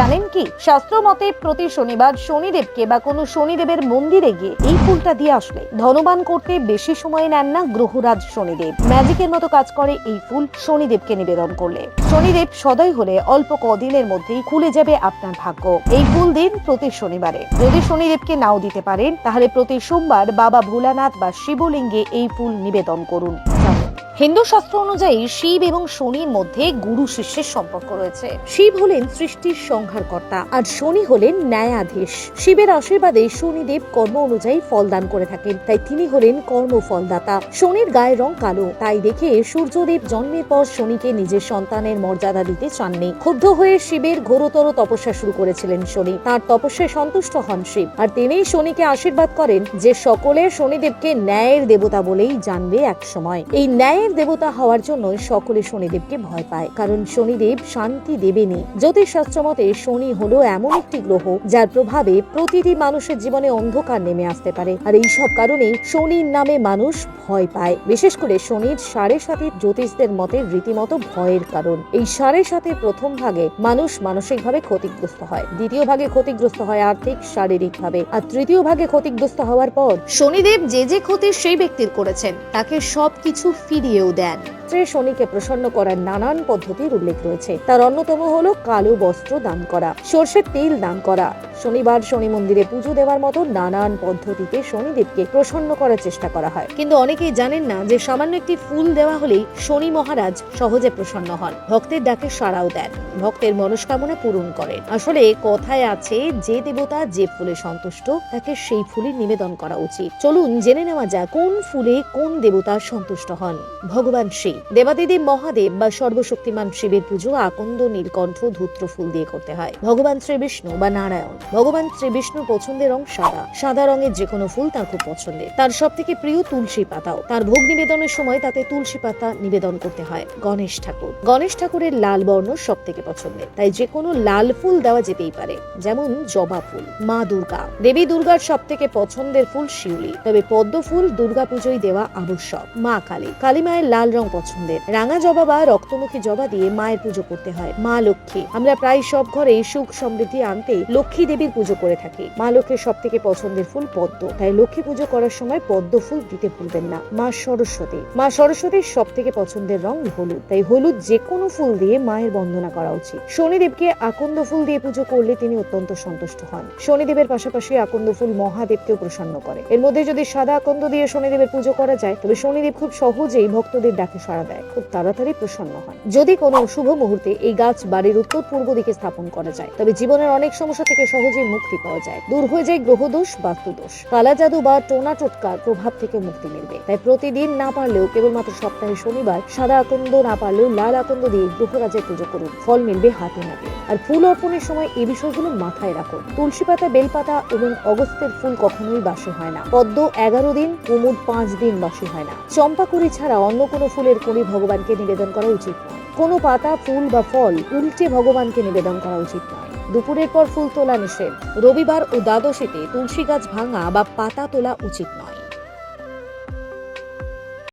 জানেন কি? শাস্ত্র মতে প্রতি শনিবার শনিদেবকে বা কোনো শনিদেবের মন্দিরে গিয়ে এই ফুলটা দিয়ে আসলে ধনবান করতে বেশি সময় নেন না গ্রহরাজ শনিদেব। ম্যাজিকের মতো কাজ করে এই ফুল শনিদেবকে নিবেদন করলে। শনিদেব সদয় হলে অল্প কদিনের মধ্যেই খুলে যাবে আপনার ভাগ্য। এই ফুল দিন প্রতি শনিবারে। যদি শনিদেবকে নাও দিতে পারেন, তাহলে প্রতি সোমবার বাবা ভোলানাথ বা শিবলিঙ্গে এই ফুল নিবেদন করুন। হিন্দু শাস্ত্র অনুযায়ী শিব এবং শনির মধ্যে গুরু শিষ্যের সম্পর্ক রয়েছে। শিব হলেন সৃষ্টির সংহারকর্তা, আর শনি হলেন ন্যায়াধীশ। শিবের আশীর্বাদে শনিদেব কর্ম অনুযায়ী ফল দান করে থাকেন, তাই তিনি হলেন কর্মফলদাতা। শনির গায়ের রং কালো, তাই দেখে সূর্যদেব জন্মের পর শনিকে নিজের সন্তানের মর্যাদা দিতে চাননি। ক্ষুব্ধ হয়ে শিবের ঘোরতর তপস্যা শুরু করেছিলেন শনি। তার তপস্যায় সন্তুষ্ট হন শিব, আর তিনি শনিকে আশীর্বাদ করেন যে সকলে শনিদেবকে ন্যায়ের দেবতা বলেই জানবে এক সময় এই ন্যায়ের দেবতা হওয়ার জন্য সকলে শনিদেবকে ভয় পায়, কারণ শনিদেব শান্তি দেবেনি জ্যোতিষশাস্ত্র মতে শনি হলো এমন একটি গ্রহ, যার প্রভাবে প্রতিটি মানুষের জীবনে অন্ধকার নেমে আসতে পারে। আর এই সব কারণে শনির নামে মানুষ ভয় পায়। বিশেষ করে শনির সাড়ে সাথে জ্যোতিষদের মতে রীতিমতো ভয়ের কারণ। এই সাড়ে সাথে প্রথম ভাগে মানুষ মানসিকভাবে ক্ষতিগ্রস্ত হয়, দ্বিতীয় ভাগে ক্ষতিগ্রস্ত হয় আর্থিক, শারীরিকভাবে। আর তৃতীয় ভাগে ক্ষতিগ্রস্ত হওয়ার পর শনিদেব যে যে ক্ষতি সেই ব্যক্তির করেছেন, তাকে সবকিছু ফিরিয়েও দেন শ্রী শনিকে প্রসন্ন করার নানান পদ্ধতির উল্লেখ রয়েছে। তার অন্যতম হলো কালো বস্ত্র দান করা, সর্ষের তেল দান করা। শনিবার শনি মন্দিরে পুজো দেওয়ার মতো নানান পদ্ধতিতে শনিদেবকে প্রসন্ন করার চেষ্টা করা হয়। কিন্তু অনেকেই জানেন না যে সামান্য একটি ফুল দেওয়া হলেই শনি মহারাজ সহজে প্রসন্ন হন। ভক্তের ডাকে সাড়াও দেন। ভক্তের মনস্কামনা পূরণ করেন। আসলে কথায় আছে, যে দেবতা যে ফুলে সন্তুষ্ট, তাকে সেই ফুলের নিবেদন করা উচিত। চলুন জেনে নেওয়া যাক কোন ফুলে কোন দেবতা সন্তুষ্ট হন। ভগবান শিব দেবাদিদেব মহাদেব বা সর্বশক্তিমান শিবের পুজো আকন্দ, নীলকণ্ঠ, ধূত্র, ফুল দিয়ে করতে হয়। ভগবান শ্রী বিষ্ণু বা নারায়ণ। ভগবান শ্রী বিষ্ণুর পছন্দের রং সাদা। সাদা রঙের যে কোনো ফুল তার খুব পছন্দের। তার সব থেকে প্রিয় তুলসী পাতাও। তার ভোগ নিবেদনের সময় তাতে তুলসী পাতা নিবেদন করতে হয়। গণেশ ঠাকুর। গণেশ ঠাকুরের লাল বর্ণ সব থেকে পছন্দের। তাই যে কোনো লাল ফুল দেওয়া যেতেই পারে। যেমন জবা ফুল, মা দুর্গা। দেবী দুর্গার সব থেকে পছন্দের ফুল শিউলি। তবে পদ্ম ফুল দুর্গা পুজোয় দেওয়া আবশ্যক। মা কালী। কালী মায়ের লাল রং পছন্দের। রাঙা জবা বা রক্তমুখী জবা দিয়ে মায়ের পুজো করতে হয়। মা লক্ষ্মী। আমরা প্রায় সব ঘরে সুখ সমৃদ্ধি আনতে লক্ষ্মী দেবীর পুজো করে থাকি। মা লক্ষ্মীর সব থেকে পছন্দের ফুল পদ্ম। তাই লক্ষ্মী পুজো করার সময় পদ্ম ফুল দিতে ভুলবেন না। মা সরস্বতী। মা সরস্বতীর সব থেকে পছন্দের রং হলুদ। তাই হলুদ যে কোনো ফুল দিয়ে মায়ের বন্দনা করা উচিত। শনিদেবকে আকন্দ ফুল দিয়ে পুজো করলে তিনি অত্যন্ত সন্তুষ্ট হন। শনিদেবের পাশাপাশি আকন্দ ফুল মহাদেবকেও প্রসন্ন করে। এর মধ্যে যদি সাদা আকন্দ দিয়ে শনিদেবের পুজো করা যায়, তবে শনিদেব খুব সহজেই ভক্তদের ডাকে সাড়া দেয়। খুব তাড়াতাড়ি প্রসন্ন হন। যদি কোনো শুভ মুহূর্তে এই গাছ বাড়ির উত্তর পূর্ব দিকে স্থাপন করা যায়, তবে জীবনের অনেক সমস্যা থেকে সহজেই মুক্তি পাওয়া যায়। দূর হয়ে যায় গ্রহদোষ বাস্তুদোষ কালা জাদু বা টোনা টোটকার প্রভাব থেকে মুক্তি মিলবে। তাই প্রতিদিন না পারলেও, কেবলমাত্র সপ্তাহে শনিবার, সাদা আকন্দ না পারলেও লাল আকন্দ দিয়ে গ্রহরাজের পুজো করুন। ফল মিলবে হাতে নাতে। আর ফুল অর্পণের সময় এই বিষয়গুলো মাথায় রাখুন। তুলসী পাতা, বেলপাতা এবং অগস্তের ফুল কখনোই বাসে হয় না। পদ্ম এগারো দিন, কুমুদ পাঁচ দিন বাসে হয় না। চম্পা কুড়ি ছাড়া অন্য কোনো ফুলের কুড়ি ভগবানকে নিবেদন করা উচিত কোনো পাতা, ফুল বা ফল উল্টে ভগবানকে নিবেদন করা উচিত দুপুরের পর ফুল তোলা নিষেধ। রবিবার ও দ্বাদশীতে তুলসী গাছ ভাঙা বা পাতা তোলা উচিত নয়।